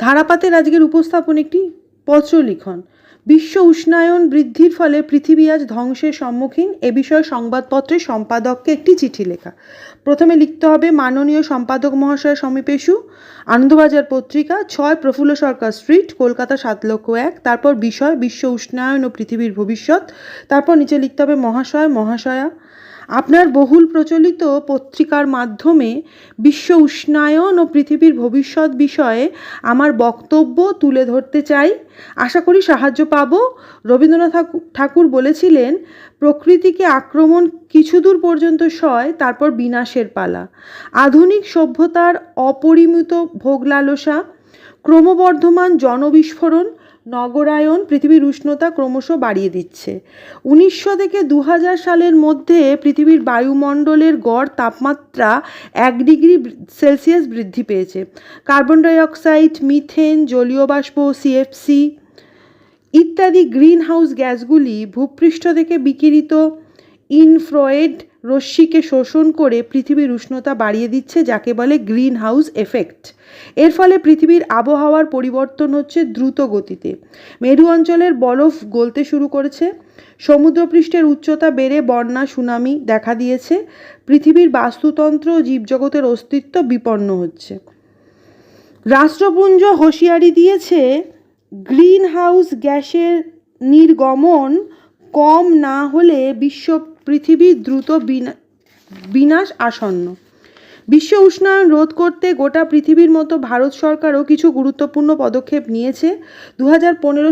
ধারাপাতের আজকের উপস্থাপন একটি পত্র লিখন বিশ্ব উষ্ণায়ন বৃদ্ধির ফলে পৃথিবী আজ ধ্বংসের সম্মুখীন। এ বিষয়ে সংবাদপত্রের সম্পাদককে একটি চিঠি লেখা। প্রথমে লিখতে হবে, মাননীয় সম্পাদক মহাশয় সমীপেশু আনন্দবাজার পত্রিকা, ছয় প্রফুল্ল সরকার স্ট্রিট, কলকাতা সাত লক্ষ এক, তারপর বিষয়, বিশ্ব উষ্ণায়ন ও পৃথিবীর ভবিষ্যৎ, তারপর নিচে লিখতে হবে মহাশয়, মহাশয়া। আপনার বহুল প্রচলিত পত্রিকার মাধ্যমে বিশ্ব উষ্ণায়ন ও পৃথিবীর ভবিষ্যৎ বিষয়ে আমার বক্তব্য তুলে ধরতে চাই। আশা করি সাহায্য পাব। রবীন্দ্রনাথ ঠাকুর বলেছিলেন, প্রকৃতিকে আক্রমণ কিছু দূর পর্যন্ত সয়, তারপর বিনাশের পালা। আধুনিক সভ্যতার অপরিমিত ভোগ লালসা ক্রমবর্ধমান জনবিস্ফোরণ নগরায়ন পৃথিবীর উষ্ণতা ক্রমশ বাড়িয়ে দিচ্ছে। উনিশশো থেকে দু হাজার সালের মধ্যে পৃথিবীর বায়ুমণ্ডলের গড় তাপমাত্রা এক ডিগ্রি সেলসিয়াস বৃদ্ধি পেয়েছে। কার্বন ডাইঅক্সাইড, মিথেন, জলীয় বাষ্প, সিএফসি ইত্যাদি গ্রিন হাউস গ্যাসগুলি ভূপৃষ্ঠ থেকে বিকিরিত ইনফ্রয়েড রশ্মিকে শোষণ করে পৃথিবীর উষ্ণতা বাড়িয়ে দিচ্ছে, যাকে বলে গ্রিন হাউস এফেক্ট। এর ফলে পৃথিবীর আবহাওয়ার পরিবর্তন হচ্ছে দ্রুত গতিতে। মেরু অঞ্চলের বরফ গলতে শুরু করেছে। সমুদ্রপৃষ্ঠের উচ্চতা বেড়ে বন্যা, সুনামি দেখা দিয়েছে। পৃথিবীর বাস্তুতন্ত্র ও জীবজগতের অস্তিত্ব বিপন্ন হচ্ছে। রাষ্ট্রপুঞ্জ হুঁশিয়ারি দিয়েছে গ্রিন হাউস গ্যাসের নির্গমন কম না হলে বিশ্ব পৃথিবীর দ্রুত বিনা- বিনাশ আসন্ন। বিশ্ব উষ্ণায়ন রোধ করতে গোটা পৃথিবীর মতো ভারত সরকারও কিছু গুরুত্বপূর্ণ পদক্ষেপ নিয়েছে। দু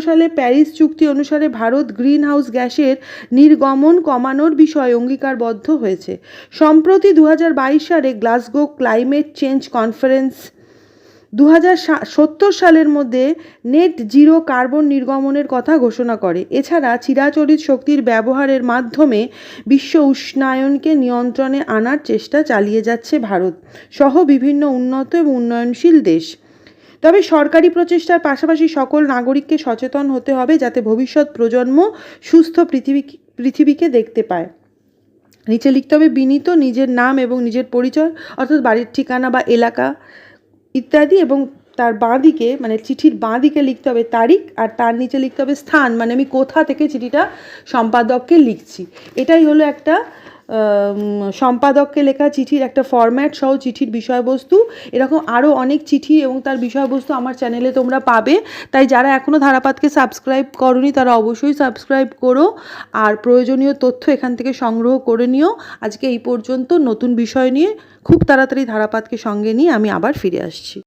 সালে প্যারিস চুক্তি অনুসারে ভারত গ্রিন হাউস গ্যাসের নির্গমন কমানোর বিষয়ে অঙ্গীকারবদ্ধ হয়েছে। সম্প্রতি দু হাজার বাইশ সালে গ্লাসগো ক্লাইমেট চেঞ্জ কনফারেন্স দু সালের মধ্যে নেট জিরো কার্বন নির্গমনের কথা ঘোষণা করে। এছাড়া চিরাচরিত শক্তির ব্যবহারের মাধ্যমে বিশ্ব উষ্ণায়নকে নিয়ন্ত্রণে আনার চেষ্টা চালিয়ে যাচ্ছে ভারত সহ বিভিন্ন উন্নত এবং উন্নয়নশীল দেশ। তবে সরকারি প্রচেষ্টার পাশাপাশি সকল নাগরিককে সচেতন হতে হবে যাতে ভবিষ্যৎ প্রজন্ম সুস্থ পৃথিবী, পৃথিবীকে দেখতে পায়। নিচে লিখতে হবে, বিনীত নিজের নাম এবং নিজের পরিচয়, অর্থাৎ বাড়ির ঠিকানা বা এলাকা। ইত্যাদি এবং তার বাঁদিকে মানে চিঠির বাঁদিকে লিখতে হবে তারিখ আর তার নিচে লিখতে হবে স্থান। মানে আমি কোথা থেকে চিঠিটা সম্পাদককে লিখছি। এটাই হলো একটা সম্পাদককে লেখা চিঠির একটা ফরম্যাট সহ চিঠির বিষয়বস্তু। এরকম আরও অনেক চিঠি এবং তার বিষয়বস্তু আমার চ্যানেলে তোমরা পাবে। তাই যারা এখনও ধারাপাতকে সাবস্ক্রাইব করনি, তারা অবশ্যই সাবস্ক্রাইব করো। আর প্রয়োজনীয় তথ্য এখান থেকে সংগ্রহ করে নিও। আজকে এই পর্যন্ত। নতুন বিষয় নিয়ে খুব তাড়াতাড়ি ধারাপাতকে সঙ্গে নিয়ে আমি আবার ফিরে আসছি।